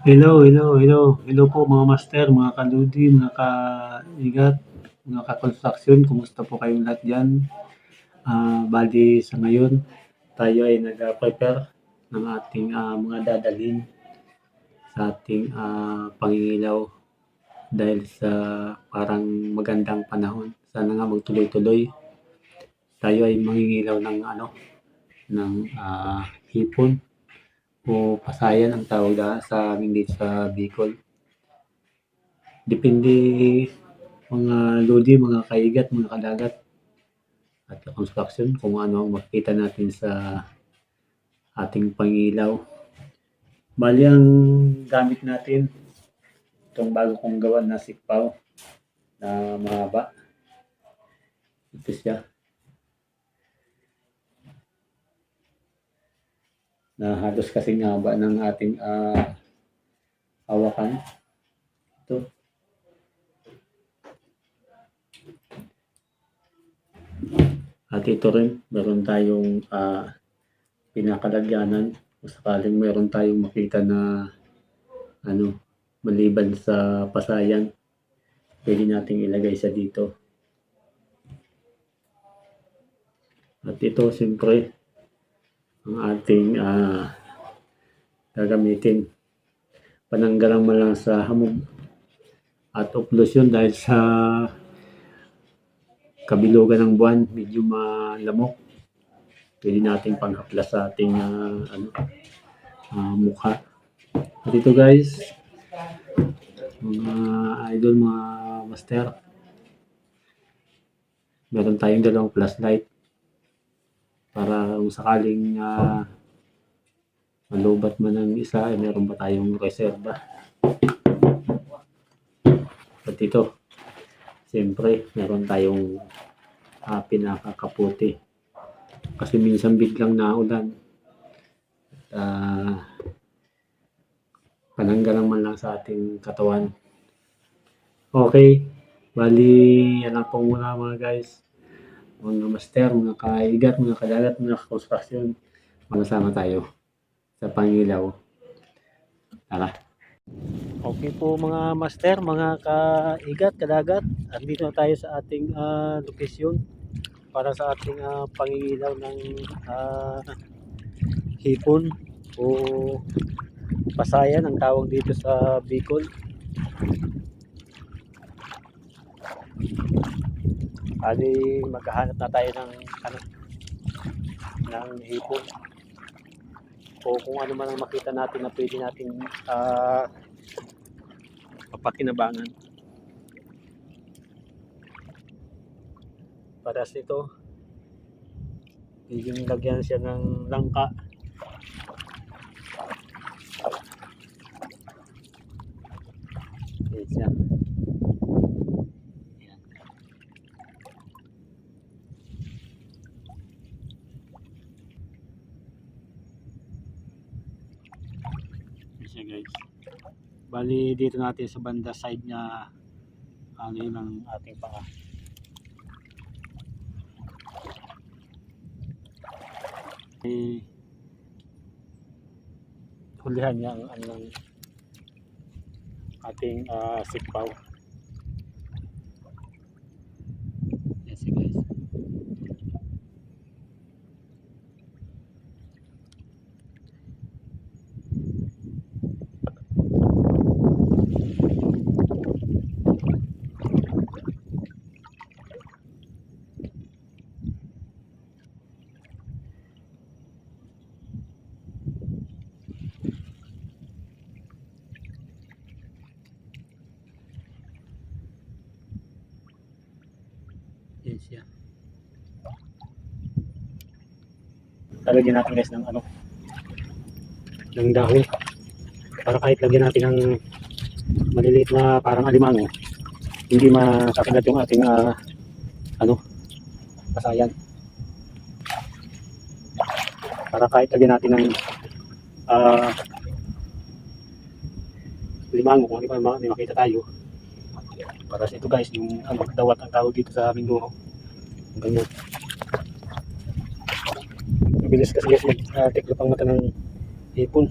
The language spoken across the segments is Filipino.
Hello, hello, hello. Hello po mga master, mga kaludi, mga kaigat, mga ka-construction. Kumusta po kayong lahat dyan? Ah, bali sa ngayon, tayo ay nag-prepare ng ating ah, mga dadalhin sa ating ah, pangingilaw dahil sa parang magandang panahon. Sana nga magtuloy-tuloy. Tayo ay mangingilaw ng ano, ng ah, hipon o pasayan ang tawag na sa amin dito sa Bicol. Depende mga lodi, mga kaigat, mga kadagat at construction kung ano ang makita natin sa ating pangilaw. Bali ang gamit natin itong bago kong gawa na sikpaw na mahaba. Ito siya. Na halos kasing haba ng ating ah, hawakan. Ito. At ito rin, meron tayong ah, pinakalagyanan sakaling meron tayong makita na ano, maliban sa pasayan, pwede nating ilagay sa dito. At ito, siyempre, ang ating ah, gagamitin. Pananggalang man lang sa hamog at oklusyon dahil sa kabilugan ng buwan, medyo malamok. Pwede nating panghaplas sa ating ah, ano, ah, mukha. At ito guys, mga idol, mga master, meron tayong dalawang flashlight para kung sakaling uh, malubat man ng isa, ay meron pa tayong reserba. At ito, siyempre, meron tayong uh, pinakakaputi. Kasi minsan biglang naulan. Uh, pananggalang man lang sa ating katawan. Okay, bali yan lang po muna mga guys mga master, mga kaigat, mga kadagat, mga construction, magsama tayo sa Pangilaw. Tara. Okay po mga master, mga kaigat, kadagat, andito na tayo sa ating uh, location para sa ating uh, pangingilaw ng uh, hipon o pasayan ang tawag dito sa Bicol Ali maghahanap na tayo ng ano ng hipon. O kung ano man ang makita natin na pwede nating uh, papakinabangan. Para sa ito, yung lagyan siya ng langka. Yes, yan. siya guys bali dito natin sa banda side niya ano yun ang ating paa. Eh, hulihan niya ang ano ng ating uh, sikpaw Talagyan natin guys ng ano ng dahon. Para kahit lagyan natin ng maliliit na parang alimango hindi makakagat yung ating uh, ano pasayan para kahit lagyan natin ng uh, limango kung hindi pa may makita tayo. Para sa ito guys yung ano dawat ang tawag dito sa luho ganyan mabilis kasi guys mag uh, tiklo pang mata ng hipon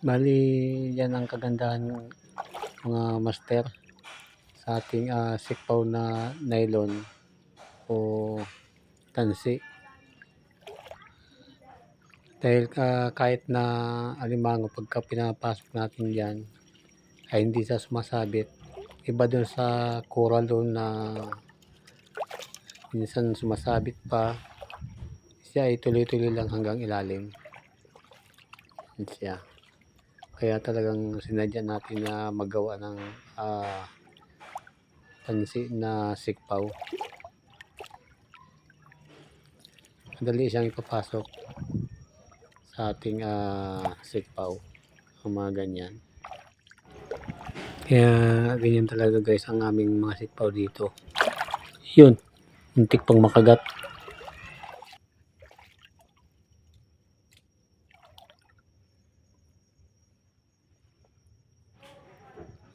Bali, yan ang kagandahan mga master sa ating ah, sikpaw na nylon o tansi. Dahil ah, kahit na alimango pagka pinapasok natin yan ay hindi siya sumasabit. Iba dun sa coral doon na minsan sumasabit pa siya ay tuloy-tuloy lang hanggang ilalim. Yan siya. Kaya talagang sinadya natin na magawa ng ah, tansi na sikpaw. Madali siyang ipapasok sa ating ah, sikpaw. Ang mga ganyan. Kaya ganyan talaga guys ang aming mga sikpaw dito. Yun. Muntik pang makagat.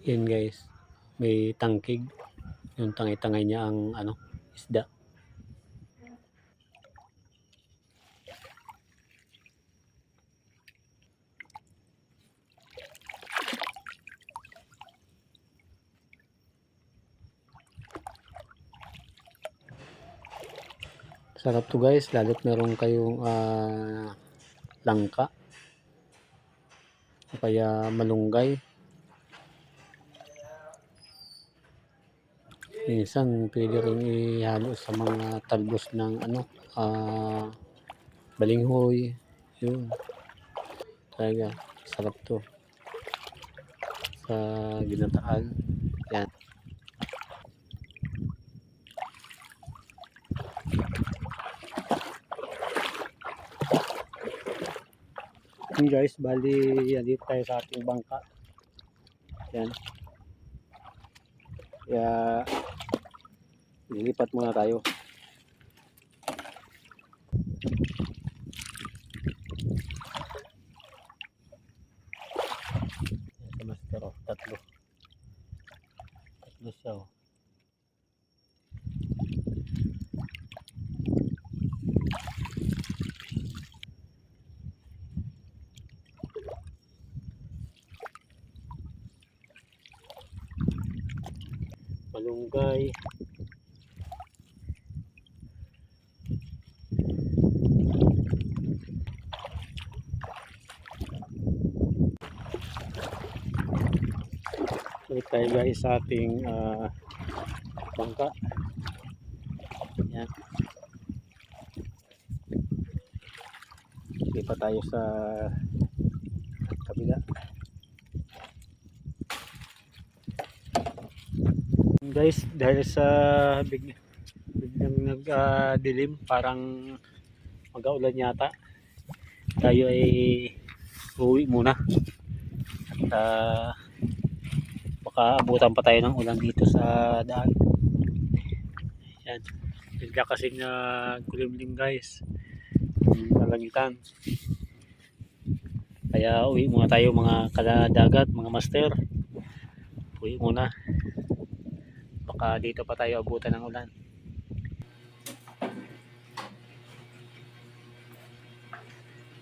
Yan guys. May tangkig. Yung tangay-tangay niya ang ano, isda. Sarap to guys, lalo't meron kayong ah, langka. O kaya malunggay. Minsan pwede rin ihalo sa mga talbos ng ano, ah, balinghoy. Yun. Talaga, sarap to. Sa ginataan. Yan. Yun guys, bali yan dito tayo sa ating bangka. Yan. Kaya lilipat muna tayo. Sa master oh, tatlo. Tatlo siya oh. malunggay tayo guys sa ating ah, bangka. Yan lipat tayo sa kabila. Guys dahil sa big, biglang nag-dilim parang mag-aulan yata tayo ay uwi muna. At ah, baka abutan pa tayo ng ulan dito sa daan. Yan bigla kasi na uh, kulimlim guys. Kalangitan. Kaya uwi muna tayo mga kaladagat mga master. Uwi muna. Baka dito pa tayo abutan ng ulan.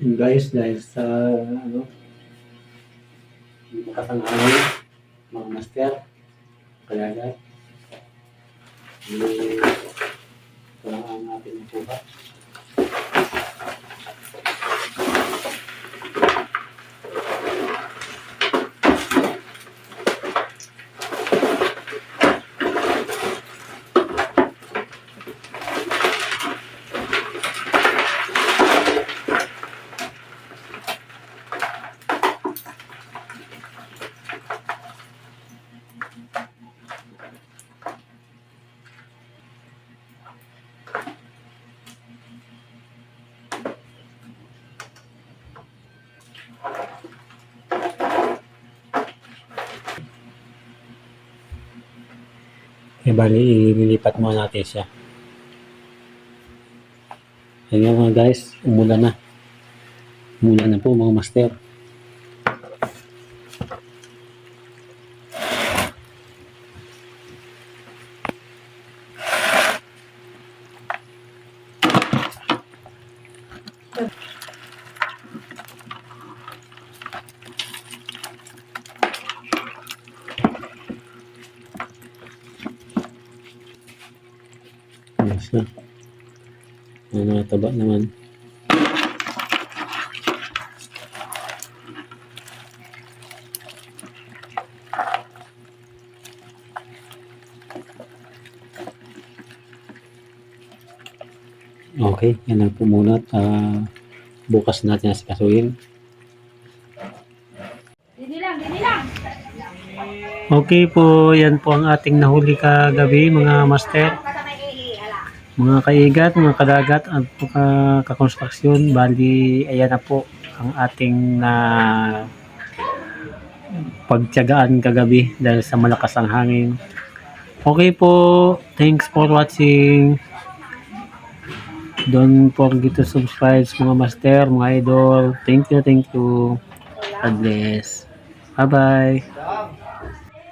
And guys, dahil sa ano, makasangangin, mga master, hindi ito lang ang ating Eh, bali, ililipat muna natin siya. Ayan nga guys, umulan na. Umulan na po mga master. Ayos na. Nataba naman. Okay, yan lang po muna. at, ah, bukas natin dini lang. Okay po, yan po ang ating nahuli kagabi mga master. Mga kaigat, mga kadagat at mga kakonstruksyon, bali ayan na po ang ating na pagtiyagaan kagabi dahil sa malakas ang hangin. Okay po, thanks for watching. Don't forget to subscribe mga master, mga idol. Thank you, thank you. God bless. Bye-bye.